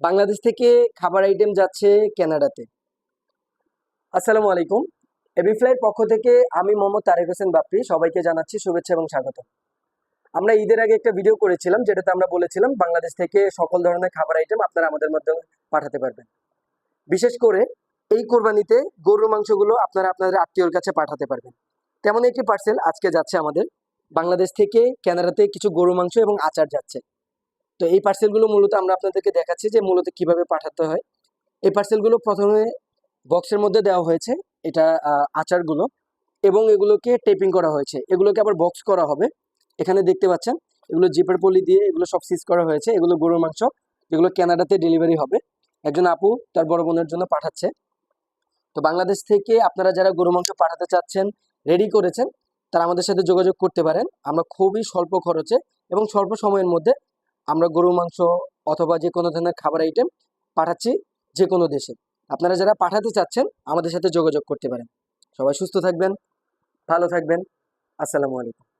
বাংলাদেশ থেকে খাবার আইটেম যাচ্ছে কানাডাতে আসসালামু আলাইকুম। এবি ফ্লাইট পক্ষ থেকে আমি মোহাম্মদ তারেক হোসেন বাপ্পি, সবাইকে জানাচ্ছি শুভেচ্ছা এবং স্বাগত। আমরা ঈদের আগে একটা ভিডিও করেছিলাম, যেটাতে আমরা বলেছিলাম বাংলাদেশ থেকে সকল ধরনের খাবার আইটেম আপনারা আমাদের মাধ্যমে পাঠাতে পারবেন। বিশেষ করে এই কোরবানিতে গরুর মাংসগুলো আপনারা আপনাদের আত্মীয়র কাছে পাঠাতে পারবেন। তেমন একটি পার্সেল আজকে যাচ্ছে আমাদের। বাংলাদেশ থেকে কানাডাতে কিছু গরু মাংস এবং আচার যাচ্ছে। তো এই পার্সেলগুলো মূলত আমরা আপনাদেরকে দেখাচ্ছি যে মূলত কীভাবে পাঠাতে হয়। এই পার্সেলগুলো প্রথমে বক্সের মধ্যে দেওয়া হয়েছে, এটা আচারগুলো এবং এগুলোকে টেপিং করা হয়েছে। এগুলোকে আবার বক্স করা হবে। এখানে দেখতে পাচ্ছেন, এগুলো জিপের পলি দিয়ে এগুলো সব সিজ করা হয়েছে। এগুলো গরুর মাংস যেগুলো কানাডাতে ডেলিভারি হবে। একজন আপু তার বড় বোনের জন্য পাঠাচ্ছে। তো বাংলাদেশ থেকে আপনারা যারা গরু মাংস পাঠাতে চাচ্ছেন রেডি করেছেন, তারা আমাদের সাথে যোগাযোগ করতে পারেন। আমরা খুবই স্বল্প খরচে এবং স্বল্প সময়ের মধ্যে আমরা গরু মাংস অথবা যে কোনো ধরনের খাবার আইটেম পাঠাচ্ছি যে কোনো দেশে। আপনারা যারা পাঠাতে চাচ্ছেন, আমাদের সাথে যোগাযোগ করতে পারেন। সবাই সুস্থ থাকবেন, ভালো থাকবেন। আসসালামু আলাইকুম।